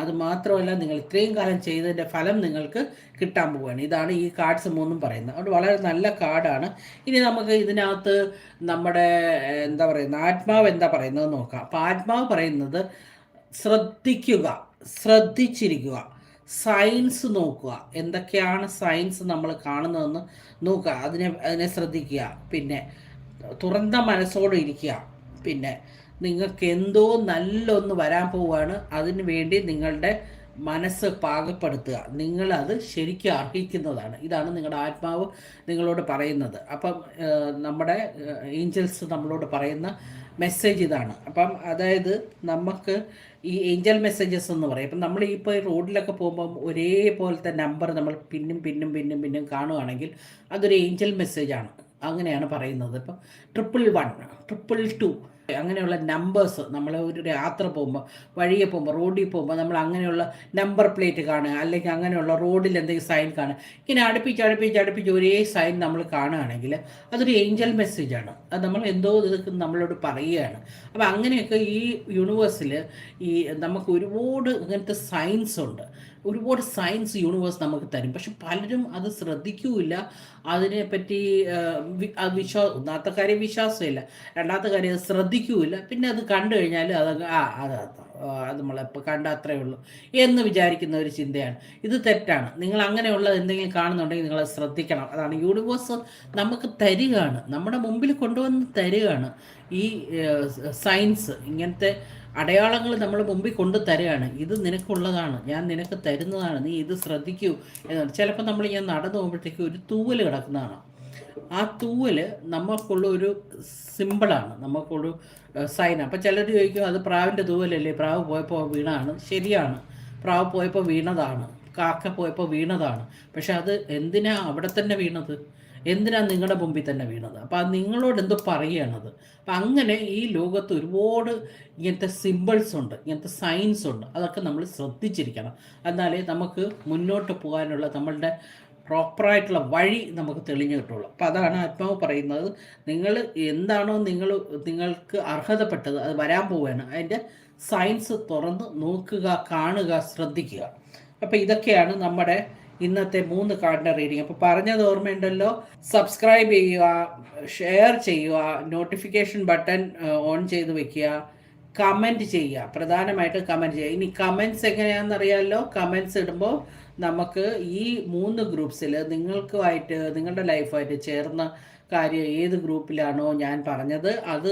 അത് മാത്രമല്ല നിങ്ങൾ ഇത്രയും കാലം ചെയ്തതിന്റെ ഫലം നിങ്ങൾക്ക് കിട്ടാൻ പോവുകയാണ്. ഇതാണ് ഈ കാർഡ്സ് മൂന്നും പറയുന്നത്. അതുകൊണ്ട് വളരെ നല്ല കാർഡാണ് ഇനി നമുക്ക് ഇതിനകത്ത് നമ്മുടെ എന്താ പറയുന്നത് ആത്മാവ് എന്താ പറയുന്നത് നോക്കാം. അപ്പോൾ ആത്മാവ് പറയുന്നത് ശ്രദ്ധിക്കുക ശ്രദ്ധിച്ചിരിക്കുക. സയൻസ് നോക്കുക. എന്തൊക്കെയാണ് സയൻസ് നമ്മൾ കാണുന്നതെന്ന് നോക്കുക. അതിനെ അതിനെ ശ്രദ്ധിക്കുക. പിന്നെ തുറന്ന മനസ്സോടെ ഇരിക്കുക. പിന്നെ നിങ്ങൾക്ക് എന്തോ നല്ലൊന്ന് വരാൻ പോവുകയാണ്. അതിന് വേണ്ടി നിങ്ങളുടെ മനസ്സ് പാകപ്പെടുത്തുക. നിങ്ങളത് ശരിക്കും അർഹിക്കുന്നതാണ്. ഇതാണ് നിങ്ങളുടെ ആത്മാവ് നിങ്ങളോട് പറയുന്നത്. അപ്പം നമ്മുടെ ഏഞ്ചൽസ് നമ്മളോട് പറയുന്ന മെസ്സേജ് ഇതാണ്. അപ്പം അതായത് നമുക്ക് ഈ ഏഞ്ചൽ മെസ്സേജസ് എന്ന് പറയും. അപ്പം നമ്മൾ ഇപ്പോൾ റോഡിലൊക്കെ പോകുമ്പം ഒരേപോലത്തെ നമ്പർ നമ്മൾ പിന്നും പിന്നും പിന്നും പിന്നും കാണുകയാണെങ്കിൽ അതൊരു ഏഞ്ചൽ മെസ്സേജാണ്. അങ്ങനെയാണ് പറയുന്നത്. ഇപ്പം ട്രിപ്പിൾ വൺ ട്രിപ്പിൾ ടു അങ്ങനെയുള്ള നമ്പേഴ്സ് നമ്മൾ ഒരു യാത്ര പോകുമ്പോൾ വഴിയെ പോകുമ്പോൾ റോഡിൽ പോകുമ്പോൾ നമ്മൾ അങ്ങനെയുള്ള നമ്പർ പ്ലേറ്റ് കാണുക അല്ലെങ്കിൽ അങ്ങനെയുള്ള റോഡിൽ എന്തെങ്കിലും സൈൻ കാണുക. ഇങ്ങനെ അടുപ്പിച്ച് അടുപ്പിച്ച് അടുപ്പിച്ച് ഒരേ സൈൻ നമ്മൾ കാണുകയാണെങ്കിൽ അതൊരു ഏഞ്ചൽ മെസ്സേജാണ് അത് നമ്മൾ എന്തോ ഇത് നമ്മളോട് പറയുകയാണ്. അപ്പോൾ അങ്ങനെയൊക്കെ ഈ യൂണിവേഴ്സിൽ ഈ നമുക്ക് ഒരുപാട് ഇങ്ങനത്തെ സയൻസ് ഉണ്ട്. ഒരുപാട് സയൻസ് യൂണിവേഴ്സ് നമുക്ക് തരും. പക്ഷെ പലരും അത് ശ്രദ്ധിക്കൂല അതിനെപ്പറ്റി വിശ്വാസം ഒന്നാമത്തെ കാര്യം വിശ്വാസമില്ല. രണ്ടാമത്തെ കാര്യം അത് ശ്രദ്ധിക്കൂല. പിന്നെ അത് കണ്ടു കഴിഞ്ഞാൽ അത് ആ അത് അത് നമ്മളെപ്പോൾ കണ്ട അത്രേ ഉള്ളൂ എന്ന് വിചാരിക്കുന്ന ഒരു ചിന്തയാണ്. ഇത് തെറ്റാണ്. നിങ്ങൾ അങ്ങനെയുള്ള എന്തെങ്കിലും കാണുന്നുണ്ടെങ്കിൽ നിങ്ങൾ ശ്രദ്ധിക്കണം. അതാണ് യൂണിവേഴ്സ് നമുക്ക് തരികയാണ്. നമ്മുടെ മുമ്പിൽ കൊണ്ടുവന്ന് തരികയാണ്. ഈ സയൻസ് ഇങ്ങനത്തെ അടയാളങ്ങൾ നമ്മൾ മുമ്പിൽ കൊണ്ടു തരികയാണ്. ഇത് നിനക്കുള്ളതാണ്. ഞാൻ നിനക്ക് തരുന്നതാണ്. നീ ഇത് ശ്രദ്ധിക്കൂ എന്നാണ് ചിലപ്പോൾ നമ്മൾ ഞാൻ നടന്നു പോകുമ്പോഴത്തേക്ക് ഒരു തൂവൽ കിടക്കുന്നതാണ്. ആ തൂവൽ നമുക്കുള്ള ഒരു സിമ്പിളാണ് നമുക്കുള്ള സൈൻ അപ്പം ചിലർ ചോദിക്കും അത് പ്രാവിന്റെ തൂവലല്ലേ? പ്രാവ് പോയപ്പോൾ വീണാണ് ശരിയാണ്. പ്രാവ് പോയപ്പോൾ വീണതാണ്. കാക്ക പോയപ്പോൾ വീണതാണ്. പക്ഷെ അത് എന്തിനാ അവിടെ തന്നെ വീണത്? എന്തിനാ നിങ്ങളുടെ മുമ്പിൽ തന്നെ വീണത്? അപ്പം അത് നിങ്ങളോട് എന്തോ പറയുകയാണത് അപ്പം അങ്ങനെ ഈ ലോകത്ത് ഒരുപാട് ഇങ്ങനത്തെ സിമ്പിൾസ് ഉണ്ട് ഇങ്ങനത്തെ സൈൻസ് ഉണ്ട്. അതൊക്കെ നമ്മൾ ശ്രദ്ധിച്ചിരിക്കണം. എന്നാലേ നമുക്ക് മുന്നോട്ട് പോകാനുള്ള നമ്മളുടെ പ്രോപ്പറായിട്ടുള്ള വഴി നമുക്ക് തെളിഞ്ഞു കിട്ടുള്ളൂ. അപ്പം അതാണ് ആത്മാവ് പറയുന്നത്. നിങ്ങൾ എന്താണോ നിങ്ങൾ നിങ്ങൾക്ക് അർഹതപ്പെട്ടത് അത് വരാൻ പോവുകയാണ്. അതിന്റെ സയൻസ് തുറന്ന് നോക്കുക കാണുക ശ്രദ്ധിക്കുക. അപ്പം ഇതൊക്കെയാണ് നമ്മുടെ ഇന്നത്തെ മൂന്ന് കാർഡിന്റെ റീഡിങ്. അപ്പോൾ പറഞ്ഞത് ഓർമ്മയുണ്ടല്ലോ? സബ്സ്ക്രൈബ് ചെയ്യുക ഷെയർ ചെയ്യുക നോട്ടിഫിക്കേഷൻ ബട്ടൺ ഓൺ ചെയ്ത് വെക്കുക. കമന്റ് ചെയ്യുക. പ്രധാനമായിട്ട് കമന്റ് ചെയ്യുക. ഇനി കമന്റ്സ് എങ്ങനെയാണെന്നറിയാമല്ലോ കമന്റ്സ് ഇടുമ്പോൾ നമുക്ക് ഈ മൂന്ന് ഗ്രൂപ്പ്സിൽ നിങ്ങൾക്കുമായിട്ട് നിങ്ങളുടെ ലൈഫുമായിട്ട് ചേർന്ന കാര്യം ഏത് ഗ്രൂപ്പിലാണോ ഞാൻ പറഞ്ഞത് അത്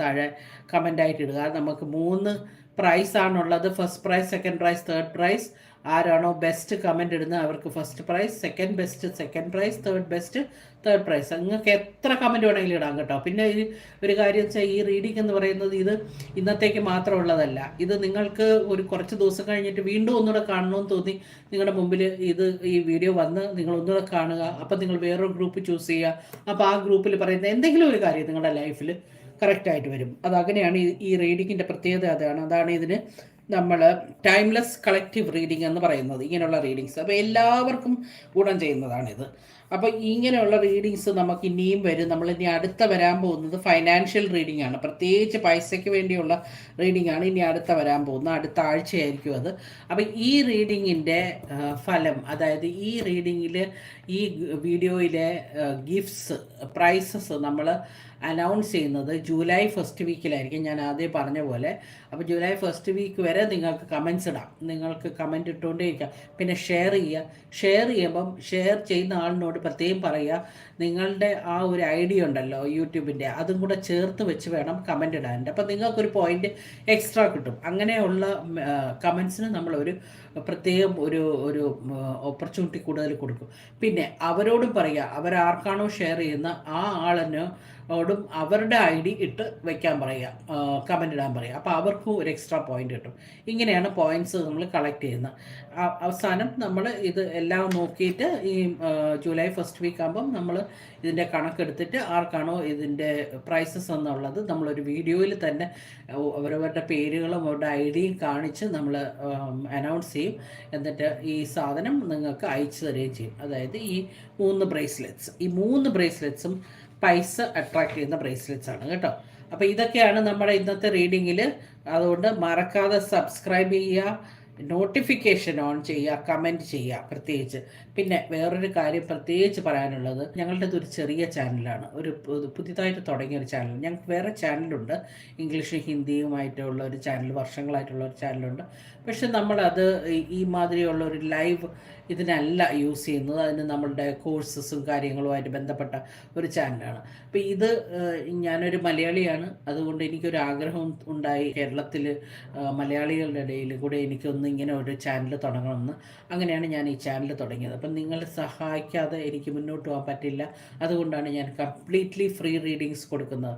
താഴെ കമന്റായിട്ട് ഇടുക. നമുക്ക് മൂന്ന് പ്രൈസ് ആണുള്ളത്. First prize second prize third prize ആരാണോ ബെസ്റ്റ് കമന്റ് ഇടുന്നത് അവർക്ക് first prize second best second prize third best third prize നിങ്ങൾക്ക് എത്ര കമന്റ് വേണമെങ്കിലും ഇടാം കേട്ടോ. പിന്നെ ഈ ഒരു കാര്യം വെച്ചാൽ ഈ റീഡിംഗ് എന്ന് പറയുന്നത് ഇത് ഇന്നത്തേക്ക് മാത്രമുള്ളതല്ല ഇത് നിങ്ങൾക്ക് ഒരു കുറച്ച് ദിവസം കഴിഞ്ഞിട്ട് വീണ്ടും ഒന്നുകൂടെ കാണണമെന്ന് തോന്നി നിങ്ങളുടെ മുമ്പിൽ ഇത് ഈ വീഡിയോ വന്ന് നിങ്ങൾ ഒന്നുകൂടെ കാണുക. അപ്പം നിങ്ങൾ വേറൊരു ഗ്രൂപ്പ് ചൂസ് ചെയ്യുക. അപ്പോൾ ആ ഗ്രൂപ്പിൽ പറയുന്ന എന്തെങ്കിലും ഒരു കാര്യം നിങ്ങളുടെ ലൈഫിൽ കറക്റ്റായിട്ട് വരും. അത് അങ്ങനെയാണ് ഈ- ഈ റീഡിങ്ങിന്റെ പ്രത്യേകത. അതാണ് അതാണ് ഇതിന് നമ്മൾ ടൈംലെസ് കളക്റ്റീവ് റീഡിംഗ് എന്ന് പറയുന്നത് ഇങ്ങനെയുള്ള റീഡിങ്സ് അപ്പോൾ എല്ലാവർക്കും ഗുണം ചെയ്യുന്നതാണിത്. അപ്പോൾ ഇങ്ങനെയുള്ള റീഡിങ്സ് നമുക്ക് ഇനിയും വരും. നമ്മൾ ഇനി അടുത്ത വരാൻ പോകുന്നത് ഫൈനാൻഷ്യൽ റീഡിംഗ് ആണ്. പ്രത്യേകിച്ച് പൈസയ്ക്ക് വേണ്ടിയുള്ള റീഡിംഗ് ആണ് ഇനി അടുത്ത വരാൻ പോകുന്നത്. അടുത്ത ആഴ്ചയായിരിക്കും അത്. അപ്പോൾ ഈ റീഡിങ്ങിന്റെ ഫലം അതായത് ഈ റീഡിങ്ങിൽ ഈ വീഡിയോയിലെ ഗിഫ്റ്റ്സ് പ്രൈസസ് നമ്മൾ അനൗൺസ് ചെയ്യുന്നത് ജൂലൈ ഫസ്റ്റ് വീക്കിലായിരിക്കും ഞാൻ ആദ്യം പറഞ്ഞ പോലെ. അപ്പോൾ ജൂലൈ ഫസ്റ്റ് വീക്ക് വരെ നിങ്ങൾക്ക് കമൻസ് ഇടാം. നിങ്ങൾക്ക് കമന്റ് ഇട്ടുകൊണ്ടേ ഇരിക്കാം പിന്നെ ഷെയർ ചെയ്യുക. ഷെയർ ചെയ്യുമ്പം ഷെയർ ചെയ്യുന്ന ആളിനോട് പ്രത്യേകം പറയുക. നിങ്ങളുടെ ആ ഒരു ഐഡിയ ഉണ്ടല്ലോ യൂട്യൂബിന്റെ അതും കൂടെ ചേർത്ത് വെച്ച് വേണം കമന്റ് ഇടാനുണ്ട് അപ്പോൾ നിങ്ങൾക്കൊരു പോയിന്റ് എക്സ്ട്രാ കിട്ടും. അങ്ങനെയുള്ള കമൻസിന് നമ്മളൊരു പ്രത്യേകം ഒരു ഒരു ഓപ്പർച്യൂണിറ്റി കൂടുതൽ കൊടുക്കും. പിന്നെ അവരോടും പറയുക. അവരാർക്കാണോ ഷെയർ ചെയ്യുന്ന ആ ആളിന് ഓടും അവരുടെ ഐ ഡി ഇട്ട് വെക്കാൻ പറയുക കമന്റ് ഇടാൻ പറയുക. അപ്പോൾ അവർക്കും ഒരു എക്സ്ട്രാ പോയിന്റ് കിട്ടും. ഇങ്ങനെയാണ് പോയിന്റ്സ് നമ്മൾ കളക്ട് ചെയ്യുന്നത്. അവസാനം നമ്മൾ ഇത് എല്ലാം നോക്കിയിട്ട് ഈ ജൂലൈ ഫസ്റ്റ് വീക്ക് ആകുമ്പം നമ്മൾ ഇതിന്റെ കണക്കെടുത്തിട്ട് ആർക്കാണോ ഇതിന്റെ പ്രൈസസ് എന്നുള്ളത് നമ്മളൊരു വീഡിയോയിൽ തന്നെ അവരവരുടെ പേരുകളും അവരുടെ ഐ ഡിയും കാണിച്ച് നമ്മൾ അനൗൺസ് ചെയ്യും. എന്നിട്ട് ഈ സാധനം നിങ്ങൾക്ക് അയച്ചു തരികയും ചെയ്യും. അതായത് ഈ മൂന്ന് ബ്രേസ്ലെറ്റ്സ് ഈ മൂന്ന് ബ്രേസ്ലെറ്റ്സും പൈസ അട്രാക്ട് ചെയ്യുന്ന ബ്രേസ്ലെറ്റ്സ് ആണ് കേട്ടോ. അപ്പോൾ ഇതൊക്കെയാണ് നമ്മുടെ ഇന്നത്തെ റീഡിങ്ങിൽ അതുകൊണ്ട് മറക്കാതെ സബ്സ്ക്രൈബ് ചെയ്യുക നോട്ടിഫിക്കേഷൻ ഓൺ ചെയ്യുക കമന്റ് ചെയ്യുക പ്രത്യേകിച്ച്. പിന്നെ വേറൊരു കാര്യം പ്രത്യേകിച്ച് പറയാനുള്ളത് ഞങ്ങളുടെ ഒരു ചെറിയ ചാനലാണ് ഒരു പുതിയതായിട്ട് തുടങ്ങിയ ഒരു ചാനൽ ഞങ്ങൾക്ക് വേറെ ചാനലുണ്ട് ഇംഗ്ലീഷും ഹിന്ദിയുമായിട്ടുള്ള ഒരു ചാനൽ വർഷങ്ങളായിട്ടുള്ള ഒരു ചാനലുണ്ട് പക്ഷെ നമ്മളത് ഈ മാതിരിയുള്ള ഒരു ലൈവ് ഇതിനല്ല യൂസ് ചെയ്യുന്നത്. അതിന് നമ്മളുടെ കോഴ്സസും കാര്യങ്ങളുമായിട്ട് ബന്ധപ്പെട്ട ഒരു ചാനലാണ് അപ്പോൾ ഇത് ഞാനൊരു മലയാളിയാണ്. അതുകൊണ്ട് എനിക്കൊരു ആഗ്രഹം ഉണ്ടായി കേരളത്തിൽ മലയാളികളുടെ ഇടയിൽ കൂടെ എനിക്കൊന്ന് ഇങ്ങനെ ഒരു ചാനൽ തുടങ്ങണമെന്ന് അങ്ങനെയാണ് ഞാൻ ഈ ചാനൽ തുടങ്ങിയത്. അപ്പം നിങ്ങൾ സഹായിക്കാതെ എനിക്ക് മുന്നോട്ട് പോകാൻ പറ്റില്ല. അതുകൊണ്ടാണ് ഞാൻ കംപ്ലീറ്റ്ലി ഫ്രീ റീഡിങ്സ് കൊടുക്കുന്നത്.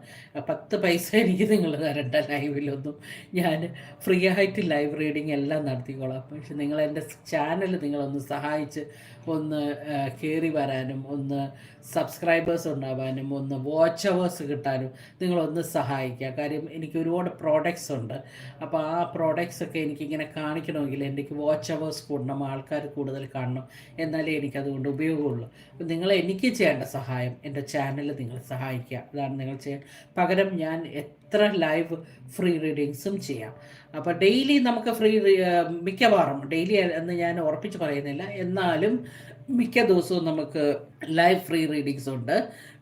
പത്ത് പൈസ എനിക്ക് നിങ്ങൾ തരണ്ട ലൈവിലൊന്നും. ഞാൻ ഫ്രീ ആയിട്ട് ലൈവ് റീഡിങ് എല്ലാം നടത്തിക്കോളാം. പക്ഷെ നിങ്ങൾ എന്റെ ചാനൽ നിങ്ങളൊന്ന് സഹായിച്ച് ഒന്ന് കയറി വരാനും ഒന്ന് സബ്സ്ക്രൈബേഴ്സ് ഉണ്ടാവാനും ഒന്ന് വാച്ച് അവേഴ്സ് കിട്ടാനും നിങ്ങളൊന്ന് സഹായിക്കുക. കാര്യം എനിക്ക് ഒരുപാട് പ്രോഡക്റ്റ്സ് ഉണ്ട്. അപ്പോൾ ആ പ്രോഡക്റ്റ്സ് ഒക്കെ എനിക്കിങ്ങനെ കാണിക്കണമെങ്കിൽ എനിക്ക് വാച്ച് അവേഴ്സ് കൂടണം ആൾക്കാർ കൂടുതൽ കാണണം എന്നാലേ എനിക്കതുകൊണ്ട് ഉപയോഗമുള്ളൂ. അപ്പം നിങ്ങൾ എനിക്ക് ചെയ്യേണ്ട സഹായം എന്റെ ചാനൽ നിങ്ങൾ സഹായിക്കുക. അതാണ് നിങ്ങൾ ചെയ്യാൻ. പകരം ഞാൻ എത്ര ലൈവ് ഫ്രീ റീഡിങ്സും ചെയ്യാം. അപ്പോൾ ഡെയിലി നമുക്ക് ഫ്രീ മിക്കവാറും ഡെയിലി എന്ന് ഞാൻ ഉറപ്പിച്ച് പറയുന്നില്ല എന്നാലും മിക്ക ദിവസവും നമുക്ക് ലൈവ് ഫ്രീ റീഡിങ്സ് ഉണ്ട്.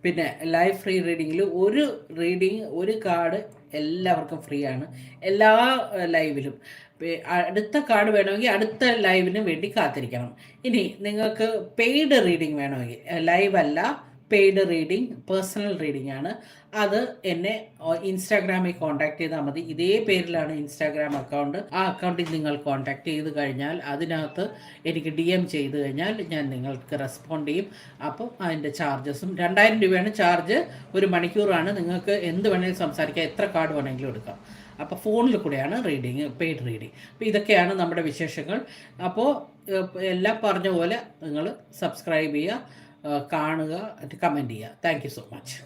പിന്നെ ലൈവ് ഫ്രീ റീഡിങ്ങിൽ ഒരു റീഡിങ് ഒരു കാർഡ് എല്ലാവർക്കും ഫ്രീ ആണ്. എല്ലാ ലൈവിലും അടുത്ത കാർഡ് വേണമെങ്കിൽ അടുത്ത ലൈവിന് വേണ്ടി കാത്തിരിക്കണം. ഇനി നിങ്ങൾക്ക് പെയ്ഡ് റീഡിങ് വേണമെങ്കിൽ ലൈവ് അല്ല പെയ്ഡ് റീഡിംഗ് പേഴ്സണൽ റീഡിംഗ് ആണ്. അത് എന്നെ ഇൻസ്റ്റാഗ്രാമിൽ കോൺടാക്ട് ചെയ്താൽ മതി. ഇതേ പേരിലാണ് ഇൻസ്റ്റാഗ്രാം അക്കൗണ്ട് ആ അക്കൗണ്ടിൽ നിങ്ങൾ കോൺടാക്ട് ചെയ്ത് കഴിഞ്ഞാൽ അതിനകത്ത് എനിക്ക് ഡി എം ചെയ്ത് കഴിഞ്ഞാൽ ഞാൻ നിങ്ങൾക്ക് റെസ്പോണ്ട് ചെയ്യും. അപ്പം അതിന്റെ ചാർജസും രണ്ടായിരം രൂപയാണ് ചാർജ് ഒരു മണിക്കൂറാണ്. നിങ്ങൾക്ക് എന്ത് വേണമെങ്കിലും സംസാരിക്കാം എത്ര കാർഡ് വേണമെങ്കിലും എടുക്കാം. അപ്പോൾ ഫോണിൽ കൂടെയാണ് റീഡിങ് പെയ്ഡ് റീഡിങ് അപ്പോൾ ഇതൊക്കെയാണ് നമ്മുടെ വിശേഷങ്ങൾ. അപ്പോൾ എല്ലാം പറഞ്ഞ പോലെ നിങ്ങൾ സബ്സ്ക്രൈബ് ചെയ്യുക. കാണുക കമന്റ് ചെയ്യുക. Thank so much